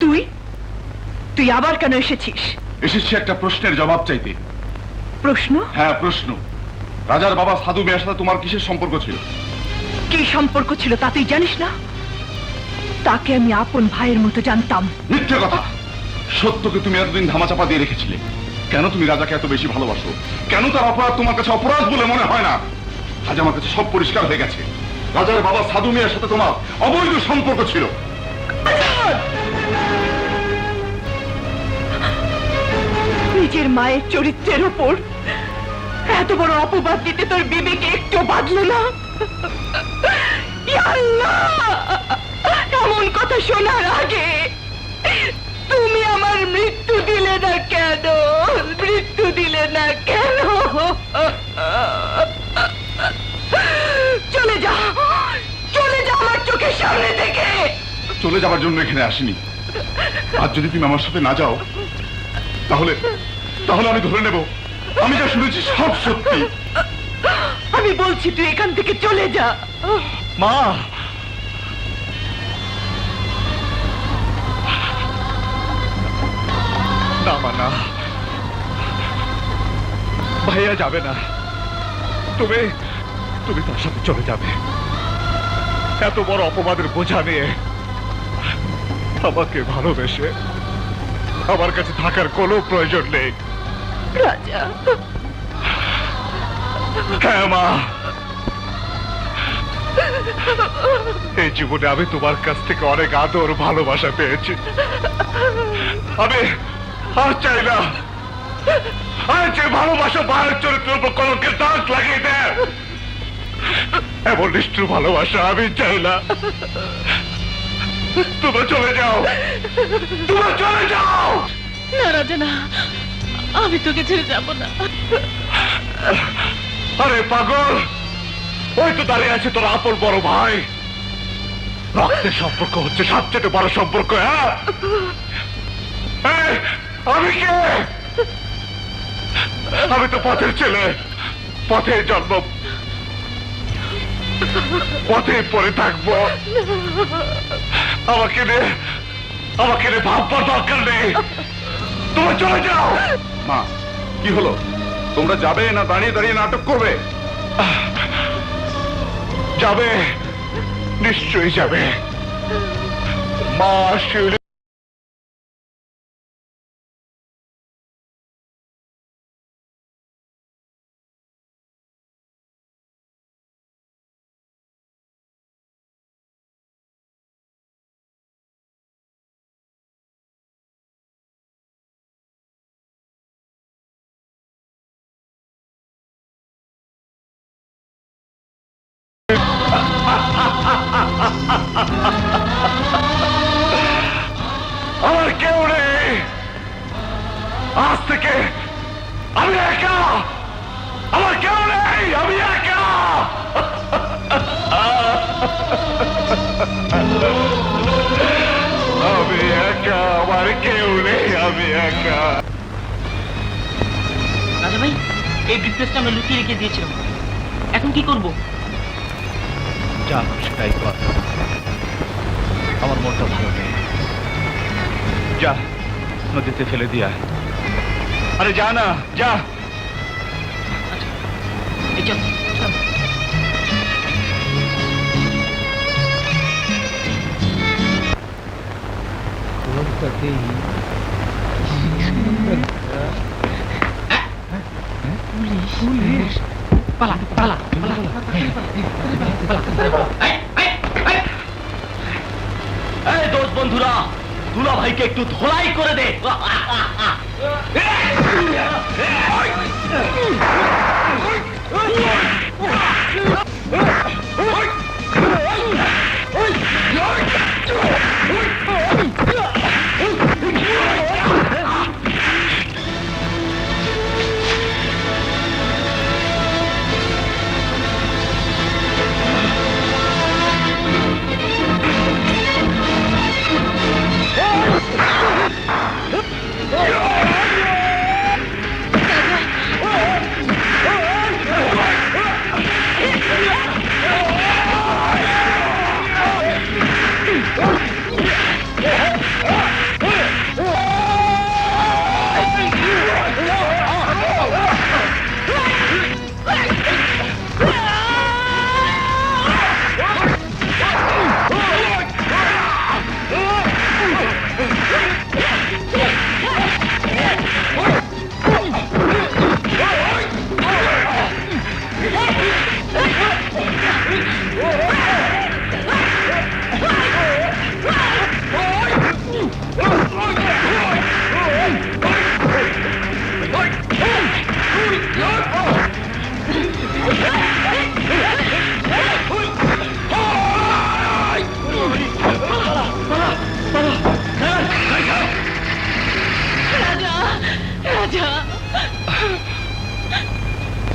তুই? তুই আবার কেন এসেছিস? এসেছি একটা প্রশ্নের জবাব চাইতে। প্রশ্ন? হ্যাঁ প্রশ্ন। রাজার বাবা সাধু মেয়ের সাথে তোমার কিসের সম্পর্ক ছিল? কি সম্পর্ক ছিল তা তুই জানিস না? তাকে আমি আপন ভাইয়ের মতো জানতাম। মিথ্যে কথা! সত্যকে তুমি এতদিন ধামাচাপা দিয়ে রেখেছিলে। কেন তুমি রাজাকে এত বেশি ভালোবাসো? কেন তার অপরাধ তোমার কাছে অপরাধ বলে মনে হয় না? আজ আমার কাছে সব পরিষ্কার হয়ে গেছে। রাজার বাবা সাধু মেয়ের সাথে তোমার অবৈধ সম্পর্ক ছিল। নিজের মায়ের চরিত্রের ওপর এত বড় অপবাদ দিতে তোর বিবেকে একটু বাঁধলো না? এমন কথা শোনার আগে তুমি আমার মৃত্যু দিলে না কেন? মৃত্যু দিলে না কেন? চলে যা! চলে যা আমার চোখের সামনে থেকে! চলে যাবার জন্য এখানে আসিনি। আর যদি তুমি আমার সাথে না যাও, তাহলে তাহলে আমি ধরে নেব। আমি যা শুনেছি সব সত্যি। আমি বলছি তুই এখান থেকে চলে যা। মা! না মা না। ভাইয়া যাবে না। তুমি তুমি তার সাথে চলে যাবে। এত বড় অপবাদের বোঝা নিয়ে আমাকে ভালোবেসে আমার কাছে থাকার কোনো প্রয়োজন নেই। রাজা হ্যাঁ মা এই জীবনে আমি তোমার কাছ থেকে অনেক আদর ভালোবাসা পেয়েছি। আমি আর চাই না। আর যে ভালোবাসা মায়ের চরিত্রের উপর কলঙ্কের দাগ লাগিয়ে দেয় এমন নিষ্ঠুর ভালোবাসা আমি চাই না। তোমরা চলে যাও। তোমরা চলে যাও! না রাজা না আমি তোকে ছেড়ে যাব না। আরে পাগল, ওই তো দাঁড়িয়ে আছে তোর আপন বড় ভাই। রক্তের সম্পর্ক হচ্ছে সবচেয়ে বড় সম্পর্ক হ্যাঁ? আমি কে? আমি তো পথের ছেলে পথে জন্ম পথে পড়ে থাকব। আমাকে নিয়ে আমাকে নিয়ে ভাববার দরকার নেই। তুমি চলে যাও। মা, কি হলো? তোমরা যাবে না দাঁড়িয়ে দাঁড়িয়ে নাটক করবে? যাবে, নিশ্চয়ই যাবে। মা, শিউলি একা আমার কেউ নেই আমি একা। রাজা ভাই এই ব্রিফকেসটা আমরা লুকিয়ে রেখে দিয়েছিলাম। এখন কি করব? যা খুশি তাই কর। আমার মনটা ভালো নেই। যা নদীতে ফেলে দিয়া আরে যা না যা। এই চল। চল। পালা পালা পালা এই দোষ বন্ধুরা দুলা ভাইকে একটু ধোলাই করে দে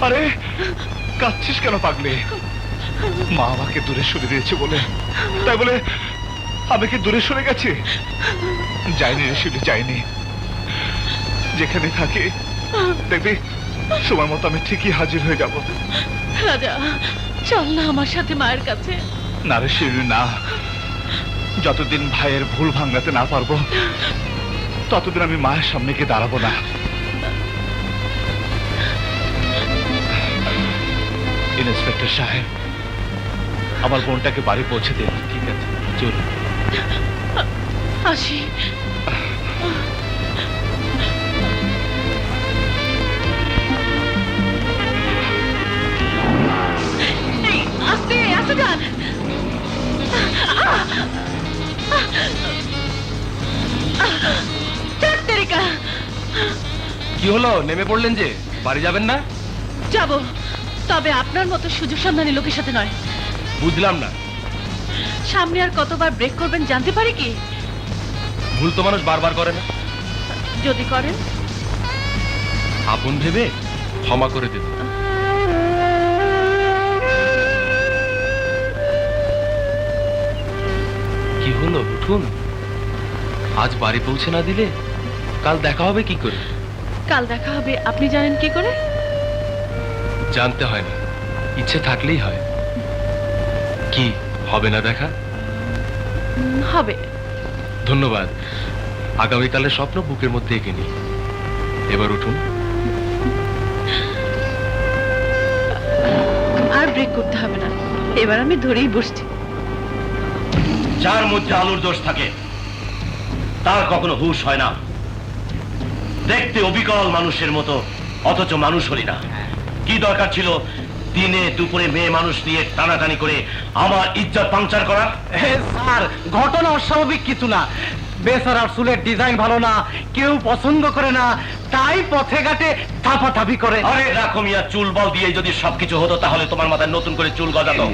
আরে কাচ্ছিস কেন পাগলে? মা আমাকে দূরে সরে দিয়েছে বলে। তাই বলে আমি কি দূরে সরে গেছি? যাইনি রে শিউলি যাইনি। যেখানে থাকি দেখবি সময় মতো আমি ঠিকই হাজির হয়ে যাব। রাজা চল না আমার সাথে মায়ের কাছে। না রে শিউলি না। যতদিন ভাইয়ের ভুল ভাঙাতে না পারব ততদিন আমি মায়ের সামনে গিয়ে দাঁড়াবো না। ইন্সপেক্টর সাহেব। আমার বোনটাকে বাড়ি পৌঁছে দিন। ঠিক আছে চলুন। আসি কি হলো? নেমে পড়লেন যে? বাড়ি যাবেন না? যাব। তবে আপনার মতো সুযোগ সন্ধানী লোকের সাথে নয়। বুঝলাম না। সামনে আর কতবার ব্রেক করবেন জানতে পারি কি? ভুল তো মানুষ বারবার করে না। যদি করেন। আপন ভেবে ক্ষমা করে দেব কি হলো উঠুন। আজ বাড়ি পৌঁছে না দিলে কাল দেখা হবে কি করে? কাল দেখা হবে আপনি জানেন কি করে? জানতে হয় না ইচ্ছে থাকলেই হয়। কি হবে না দেখা? হবে। ধন্যবাদ। আগামীকালের স্বপ্ন বুকের মধ্যে এঁকে নিই। এবার উঠুন। আর ব্রেক করতে হবে না। এবার আমি ধরেই বসছি। যার মধ্যে আলুর দোষ থাকে তার কখনো হুশ হয় না। দেখতে অবিকল মানুষের মতো অথচ মানুষ হলি না। কি দরকার ছিল? দিনে দুপুরে মেয়ে মানুষ নিয়ে টানাটানি করে আমার ইজ্জত পাংচার করা? স্যার ঘটনা অস্বাভাবিক কিছু না। বেসারার চুলের ডিজাইন ভালো না কেউ পছন্দ করে না তাই পথে ঘাটে থাপাথাপি করে। আরে রাখো মিয়া চুল বল দিয়ে যদি সবকিছু হতো তাহলে তোমার মাথায় নতুন করে চুল গজাতো।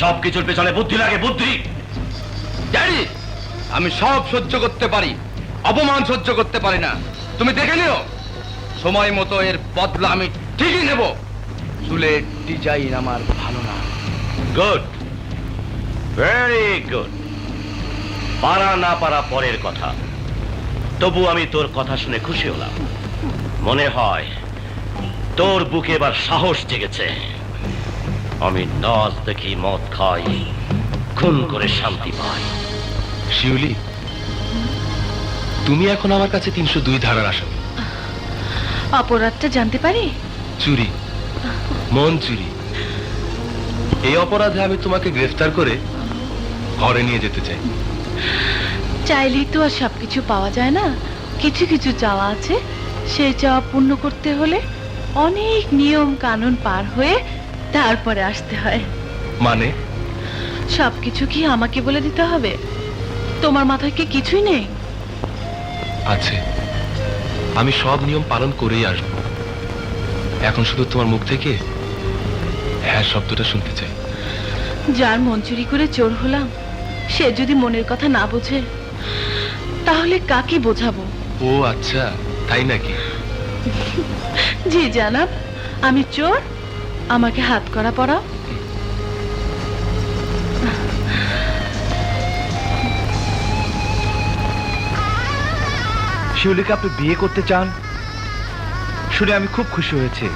সবকিছুর পেছনে বুদ্ধি লাগে বুদ্ধি। ড্যাডি আমি সব সহ্য করতে পারি অপমান সহ্য করতে পারি না। তুমি দেখে নিও। সময় মতো এর বদলা আমি ঠিকই নেব। চুলের ডিজাইন আমার ভালো না। গুড ভেরি গুড পারা না পারা পরের কথা। তবু আমি তোর কথা শুনে খুশি হলাম। মনে হয় তোর বুকে এবার সাহস জেগেছে। আমি নাচ দেখি মদ খাই খুন করে শান্তি পাই। শিউলি তুমি এখন আমার কাছে তিনশো দুই ধারার আসামি। অপরাধটা জানতে পারি? চুরি। মন চুরি। এই অপরাধে আমি তোমাকে গ্রেফতার করে ঘরে নিয়ে যেতে চাই। চাইলেই তো আর সবকিছু পাওয়া যায় না। কিছু কিছু চাওয়া আছে। সেই চাওয়া পূর্ণ করতে হলে অনেক নিয়ম কানুন পার হয়ে তারপরে আসতে হয়। মানে? সবকিছু কি আমাকে বলে দিতে হবে? তোমার মাথায় কি কিছুই নেই? আছে। আমি সব নিয়ম পালন করেই আসব। এখন শুধু তোমার মুখ থেকে হ্যাঁ শব্দটা শুনতে চাই। যার মন চুরি করে চোর হলাম সে যদি মনের কথা না বোঝে তাহলে কাকে বোঝাবো? ও আচ্ছা তাই নাকি? জি জানাব আমি চোর আমাকে হাত করা পড়াও। শিউলিকে আপনি বিয়ে করতে চান? শুনে আমি খুব খুশি হয়েছি।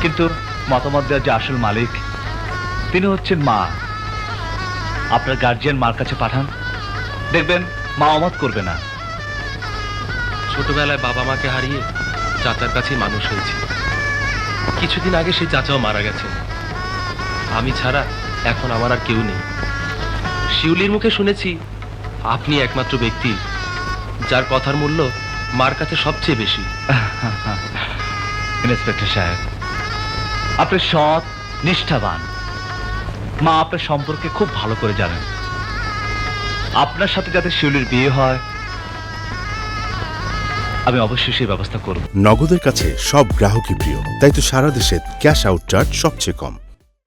কিন্তু মতামত দেওয়ার যে আসল মালিক তিনি হচ্ছেন মা। আপনার গার্জিয়ান মার কাছে পাঠান। দেখবেন মা অমত করবে না। ছোটবেলায় বাবা মাকে হারিয়ে চাচার কাছে মানুষ হয়েছে। কিছুদিন আগে সেই চাচাও মারা গেছে। আমি ছাড়া এখন আমার আর কেউ নেই। শিউলির মুখে শুনেছি আপনি একমাত্র ব্যক্তি যার কথার মূল্য মার কাছে সবচেয়ে বেশি। ইন্সপেক্টর সাহেব, আপনি সৎ, নিষ্ঠাবান। মা আপনার সম্পর্কে খুব ভালো করে জানেন। আপনার সাথে যাতে শিউলির বিয়ে হয়, আমি অবশ্যই সেই ব্যবস্থা করব। নগদের কাছে সব গ্রাহকই প্রিয়, তাই তো সারা দেশে ক্যাশ আউট চার্জ সবচেয়ে কম।